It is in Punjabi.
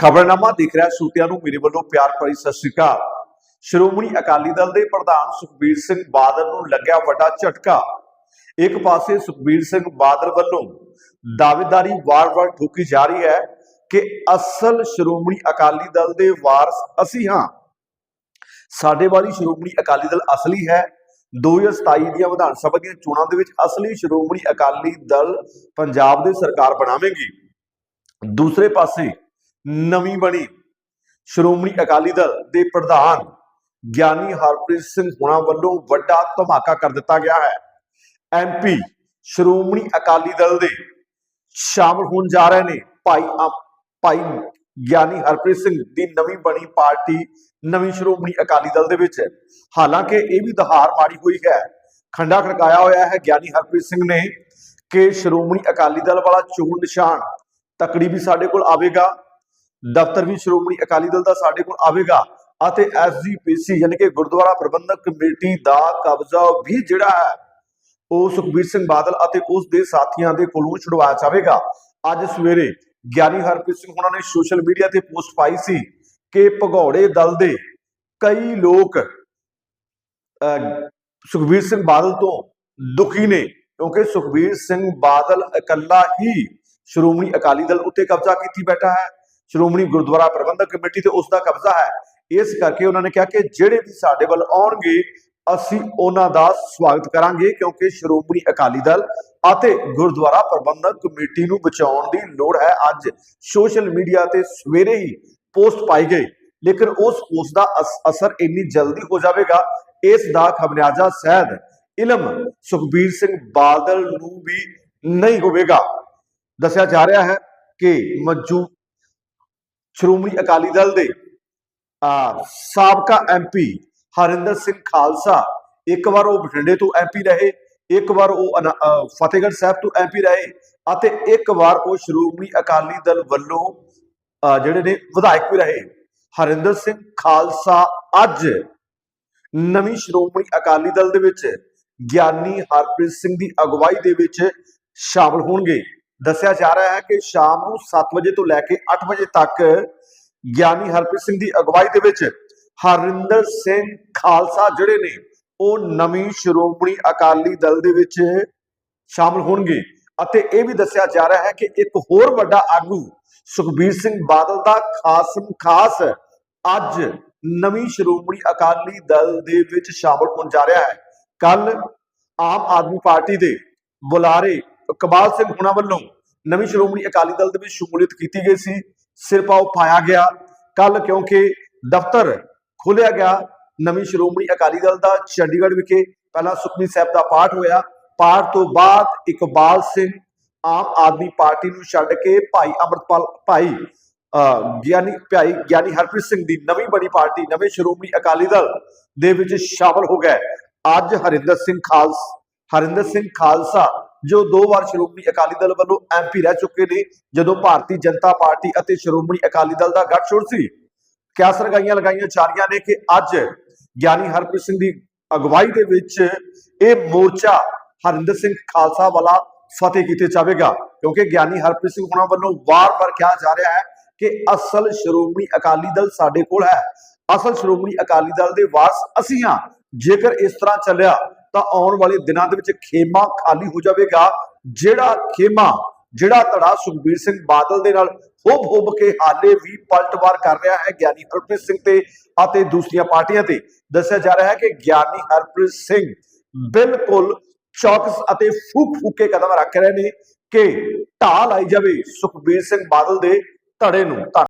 ਖਬਰਨਾਮਾ ਦੇਖ ਰਿਹਾ ਸੂਤਿਆਂ ਨੂੰ ਮੇਰੇ ਵੱਲੋਂ ਪਿਆਰ ਭਰੀ ਸਤਿ ਸ਼੍ਰੀ ਅਕਾਲ। ਸ਼੍ਰੋਮਣੀ ਅਕਾਲੀ ਦਲ ਦੇ ਪ੍ਰਧਾਨ ਸੁਖਬੀਰ ਸਿੰਘ ਬਾਦਲ ਨੂੰ ਲੱਗਿਆ ਵੱਡਾ ਝਟਕਾ। ਇੱਕ ਪਾਸੇ ਸੁਖਬੀਰ ਸਿੰਘ ਬਾਦਲ ਵੱਲੋਂ ਦਾਅਵੇਦਾਰੀ ਵਾਰ-ਵਾਰ ਠੋਕੀ ਜਾ ਰਹੀ ਹੈ ਕਿ ਅਸਲ ਸ਼੍ਰੋਮਣੀ ਅਕਾਲੀ ਦਲ ਦੇ ਵਾਰਸ ਅਸੀਂ ਹਾਂ। ਸਾਡੇ ਵਾਲੀ ਸ਼੍ਰੋਮਣੀ ਅਕਾਲੀ ਦਲ ਅਸਲੀ ਹੈ। 2027 ਦੀਆਂ ਵਿਧਾਨ ਸਭਾ ਦੀਆਂ ਚੋਣਾਂ ਦੇ ਵਿੱਚ ਅਸਲੀ ਸ਼੍ਰੋਮਣੀ ਅਕਾਲੀ ਦਲ ਪੰਜਾਬ ਦੇ ਸਰਕਾਰ ਬਣਾਵੇਗੀ। ਦੂਸਰੇ ਪਾਸੇ ਨਵੀਂ ਬਣੀ। ਸ਼੍ਰੋਮਣੀ ਅਕਾਲੀ ਦਲ ਦੇ ਪ੍ਰਧਾਨ ਗਿਆਨੀ ਹਰਪ੍ਰੀਤ ਸਿੰਘ ਹੁਣਾ ਵੱਲੋਂ ਵੱਡਾ ਧਮਾਕਾ ਕਰ ਦਿੱਤਾ ਗਿਆ ਹੈ। ਐਮਪੀ ਸ਼੍ਰੋਮਣੀ ਅਕਾਲੀ ਦਲ ਦੇ ਸ਼ਾਮਲ ਹੋਣ ਜਾ ਰਹੇ ਨੇ ਭਾਈ ਭਾਈ ਗਿਆਨੀ ਹਰਪ੍ਰੀਤ ਸਿੰਘ ਦੀ ਨਵੀਂ ਬਣੀ ਪਾਰਟੀ, ਨਵੀਂ ਸ਼੍ਰੋਮਣੀ ਅਕਾਲੀ ਦਲ ਦੇ ਵਿੱਚ। ਹਾਲਾਂਕਿ ਇਹ ਵੀ ਦਹਾਰ ਮਾਰੀ ਹੋਈ ਹੈ। ਖੰਡਾ ਖੜਕਾਇਆ ਹੋਇਆ ਹੈ ਗਿਆਨੀ ਹਰਪ੍ਰੀਤ ਸਿੰਘ ਨੇ ਕਿ ਸ਼੍ਰੋਮਣੀ ਅਕਾਲੀ ਦਲ ਵਾਲਾ ਚੋਣ ਨਿਸ਼ਾਨ ਤਕੜੀ ਵੀ ਸਾਡੇ ਕੋਲ ਆਵੇਗਾ। ਦਫ਼ਤਰ ਵੀ ਸ਼੍ਰੋਮਣੀ ਅਕਾਲੀ ਦਲ ਦਾ ਸਾਡੇ ਕੋਲ ਆਵੇਗਾ ਅਤੇ ਐਸਜੀਪੀਸੀ ਯਾਨੀ ਕਿ ਗੁਰਦੁਆਰਾ ਪ੍ਰਬੰਧਕ ਕਮੇਟੀ ਦਾ ਕਬਜ਼ਾ ਵੀ ਜਿਹੜਾ ਹੈ ਉਹ ਸੁਖਬੀਰ ਸਿੰਘ ਬਾਦਲ ਅਤੇ ਉਸ ਦੇ ਸਾਥੀਆਂ ਦੇ ਕੋਲੋਂ ਛੁਡਵਾਇਆ ਜਾਵੇਗਾ। ਅੱਜ ਸਵੇਰੇ ਗਿਆਨੀ ਹਰਪ੍ਰੀਤ ਸਿੰਘ ਉਹਨਾਂ ਨੇ ਸੋਸ਼ਲ ਮੀਡੀਆ ਤੇ ਪੋਸਟ ਪਾਈ ਸੀ ਕਿ ਭਗੌੜੇ ਦਲ ਦੇ ਕਈ ਲੋਕ ਅਹ, ਸੁਖਬੀਰ ਸਿੰਘ ਬਾਦਲ ਤੋਂ ਦੁਖੀ ਨੇ ਕਿਉਂਕਿ ਸੁਖਬੀਰ ਸਿੰਘ ਬਾਦਲ ਇਕੱਲਾ ਹੀ ਸ਼੍ਰੋਮਣੀ ਅਕਾਲੀ ਦਲ ਉੱਤੇ ਕਬਜ਼ਾ ਕੀਤੀ ਬੈਠਾ ਹੈ। ਸ਼੍ਰੋਮਣੀ ਗੁਰਦੁਆਰਾ ਪ੍ਰਬੰਧਕ ਕਮੇਟੀ ਤੇ ਉਸ ਦਾ ਕਬਜ਼ਾ ਹੈ। ਇਸ ਕਰਕੇ ਉਹਨਾਂ ਨੇ ਕਿਹਾ ਕਿ ਜਿਹੜੇ ਵੀ ਸਾਡੇ ਵੱਲ ਆਉਣਗੇ, ਅਸੀਂ ਉਹਨਾਂ ਦਾ ਸਵਾਗਤ ਕਰਾਂਗੇ ਕਿਉਂਕਿ ਸ਼੍ਰੋਮਣੀ ਅਕਾਲੀ ਦਲ ਅਤੇ ਗੁਰਦੁਆਰਾ ਪ੍ਰਬੰਧਕ ਕਮੇਟੀ ਨੂੰ ਬਚਾਉਣ ਦੀ ਲੋੜ ਹੈ। ਅੱਜ ਸੋਸ਼ਲ ਮੀਡੀਆ ਤੇ ਸਵੇਰੇ ਹੀ ਪੋਸਟ ਪਾਈ ਗਈ। ਲੇਕਿਨ ਉਸ ਪੋਸਟ ਦਾ ਅਸ- ਅਸਰ ਇੰਨੀ ਜਲਦੀ ਹੋ ਜਾਵੇਗਾ। ਇਸ ਦਾ ਖਮਿਆਜ਼ਾ ਸ਼ਾਇਦ ਇਲਮ ਸੁਖਬੀਰ ਸਿੰਘ ਬਾਦਲ ਨੂੰ ਵੀ ਨਹੀਂ ਹੋਵੇਗਾ। ਦੱਸਿਆ ਜਾ ਰਿਹਾ ਹੈ ਕਿ ਮੌਜੂ ਸ਼੍ਰੋਮਣੀ ਅਕਾਲੀ ਦਲ ਦੇ ਆ ਸਾਬਕਾ ਐਮਪੀ ਹਰਿੰਦਰ ਸਿੰਘ ਖਾਲਸਾ ਇੱਕ ਵਾਰ ਉਹ ਬਠਿੰਡੇ ਤੋਂ ਐਮਪੀ ਰਹੇ ਇੱਕ ਵਾਰ ਉਹ ਅਨਾ- ਫਤਿਹਗੜ੍ਹ ਸਾਹਿਬ ਤੋਂ ਐਮਪੀ ਰਹੇ ਅਤੇ ਇੱਕ ਵਾਰ ਉਹ ਸ਼੍ਰੋਮਣੀ ਅਕਾਲੀ ਦਲ ਵੱਲੋਂ ਅ, ਜਿਹੜੇ ਨੇ ਵਿਧਾਇਕ ਵੀ ਰਹੇ। ਹਰਿੰਦਰ ਸਿੰਘ ਖਾਲਸਾ ਅੱਜ ਨਵੀਂ ਸ਼੍ਰੋਮਣੀ ਅਕਾਲੀ ਦਲ ਦੇ ਵਿੱਚ ਗਿਆਨੀ ਹਰਪ੍ਰੀਤ ਸਿੰਘ ਦੀ ਅਗਵਾਈ ਦੇ ਵਿੱਚ ਸ਼ਾਮਲ ਹੋਣਗੇ। ਦੱਸਿਆ ਜਾ ਰਿਹਾ ਹੈ ਕਿ ਸ਼ਾਮ ਨੂੰ 7 ਵਜੇ ਤੋਂ ਲੈ ਕੇ 8 ਵਜੇ ਤੱਕ ਗਿਆਨੀ ਹਰਪ੍ਰੀਤ ਸਿੰਘ ਦੀ ਅਗਵਾਈ ਦੇ ਵਿੱਚ ਹਰਿੰਦਰ ਸਿੰਘ ਖਾਲਸਾ ਜਿਹੜੇ ਨੇ, ਉਹ ਨਵੀਂ ਸ਼੍ਰੋਮਣੀ ਅਕਾਲੀ ਦਲ ਦੇ ਵਿੱਚ ਸ਼ਾਮਲ ਹੋਣਗੇ। ਅਤੇ ਇਹ ਵੀ ਦੱਸਿਆ ਜਾ ਰਿਹਾ ਹੈ ਕਿ ਇੱਕ ਹੋਰ ਵੱਡਾ ਆਗੂ ਸੁਖਬੀਰ ਸਿੰਘ ਬਾਦਲ ਦਾ ਖਾਸ ਖਾਸ ਅੱਜ ਨਵੀਂ ਸ਼੍ਰੋਮਣੀ ਅਕਾਲੀ ਦਲ ਦੇ ਵਿੱਚ ਸ਼ਾਮਲ ਹੋਣ ਜਾ ਰਿਹਾ ਹੈ। ਕੱਲ ਆਮ ਆਦਮੀ ਪਾਰਟੀ ਦੇ ਬੁਲਾਰੇ ਇਕਬਾਲ ਸਿੰਘ ਹੁਣਾ ਵੱਲੋਂ ਨਵੀਂ ਸ਼੍ਰੋਮਣੀ ਅਕਾਲੀ ਦਲ ਦੇ ਵਿੱਚ ਸ਼ਮੂਲੀਅਤ ਕੀਤੀ ਗਈ ਸੀ। ਸਿਰ ਸਿਰਪਾਓ ਪਾਇਆ ਗਿਆ। ਕੱਲ ਕਿਉਂਕਿ ਦਫ਼ਤਰ ਖੋਲਿਆ ਗਿਆ ਨਵੀਂ ਸ਼੍ਰੋਮਣੀ ਅਕਾਲੀ ਦਲ ਦਾ ਚੰਡੀਗੜ੍ਹ ਵਿਖੇ। ਪਹਿਲਾਂ ਸੁਖਮਨੀ ਸਾਹਿਬ ਦਾ ਪਾਠ ਹੋਇਆ। ਪਾਠ ਤੋਂ ਬਾਅਦ ਇਕਬਾਲ ਸਿੰਘ ਆਮ ਆਦਮੀ ਪਾਰਟੀ ਨੂੰ ਛੱਡ ਕੇ ਭਾਈ ਅਮਰਪਾਲ ਭਾਈ ਅਹ, ਗਿਆਨੀ ਭਾਈ ਗਿਆਨੀ ਹਰਪ੍ਰੀਤ ਸਿੰਘ ਦੀ ਨਵੀਂ ਬਣੀ ਪਾਰਟੀ ਨਵੇਂ ਸ਼੍ਰੋਮਣੀ ਅਕਾਲੀ ਦਲ ਦੇ ਵਿੱਚ ਸ਼ਾਮਲ ਹੋ ਗਏ। ਅੱਜ ਹਰਿੰਦਰ ਸਿੰਘ ਖਾਲਸ ਹਰਿੰਦਰ ਸਿੰਘ ਖਾਲਸਾ ਜੋ ਦੋ ਵਾਰ ਸ਼੍ਰੋਮਣੀ ਅਕਾਲੀ ਦਲ ਵੱਲੋਂ ਐਮਪੀ ਰਹਿ ਚੁੱਕੇ ਨੇ, ਜਦੋਂ ਭਾਰਤੀ ਜਨਤਾ ਪਾਰਟੀ ਅਤੇ ਸ਼੍ਰੋਮਣੀ ਅਕਾਲੀ ਦਲ ਦਾ ਗੱਠਜੋੜ ਸੀ। ਕਿਆ ਸਰਗਾਈਆਂ ਲਗਾਈਆਂ ਜਾ ਰਹੀਆਂ ਨੇ ਕਿ ਅੱਜ ਗਿਆਨੀ ਹਰਪ੍ਰੀਤ ਸਿੰਘ ਦੀ ਅਗਵਾਈ ਦੇ ਵਿੱਚ ਇਹ ਮੋਰਚਾ ਹਰਿੰਦਰ ਸਿੰਘ ਖਾਲਸਾ ਵਾਲਾ ਫਤਿਹ ਕੀਤੇ ਜਾਵੇਗਾ। ਕਿਉਂਕਿ ਗਿਆਨੀ ਹਰਪ੍ਰੀਤ ਸਿੰਘ ਹੁਣਾਂ ਵੱਲੋਂ ਵਾਰ-ਵਾਰ ਕਿਹਾ ਜਾ ਰਿਹਾ ਹੈ ਕਿ ਅਸਲ ਸ਼੍ਰੋਮਣੀ ਅਕਾਲੀ ਦਲ ਸਾਡੇ ਕੋਲ ਹੈ। ਅਸਲ ਸ਼੍ਰੋਮਣੀ ਅਕਾਲੀ ਦਲ ਦੇ ਵਾਰਸ ਅਸੀਂ ਹਾਂ। ਜੇਕਰ ਇਸ ਤਰ੍ਹਾਂ ਚੱਲਿਆ ਤਾਂ ਆਉਣ ਵਾਲੇ ਦਿਨਾਂ ਦੇ ਵਿੱਚ ਖੇਮਾ ਖਾਲੀ ਹੋ ਜਾਵੇਗਾ। ਜਿਹੜਾ ਖੇਮਾ, ਜਿਹੜਾ ਧੜਾ ਸੁਖਬੀਰ ਸਿੰਘ ਬਾਦਲ ਦੇ ਨਾਲ ਹੋਬ ਹੋਬ ਕੇ ਹਾਲੇ ਵੀ ਪਲਟਵਾਰ ਕਰ ਰਿਹਾ ਹੈ ਗਿਆਨੀ ਹਰਪ੍ਰੀਤ ਸਿੰਘ ਤੇ ਅਤੇ ਦੂਸਰੀਆਂ ਪਾਰਟੀਆਂ ਤੇ। ਦੱਸਿਆ ਜਾ ਰਿਹਾ ਹੈ ਕਿ ਗਿਆਨੀ ਹਰਪ੍ਰੀਤ ਸਿੰਘ ਬਿਲਕੁਲ ਚੌਕਸ ਅਤੇ ਫੂਕ ਫੂਕੇ ਕਦਮ ਰੱਖ ਰਹੇ ਨੇ ਕਿ ਢਾਹ ਲਾਈ ਜਾਵੇ ਸੁਖਬੀਰ ਸਿੰਘ ਬਾਦਲ ਦੇ ਧੜੇ ਨੂੰ। ਧੰਨ-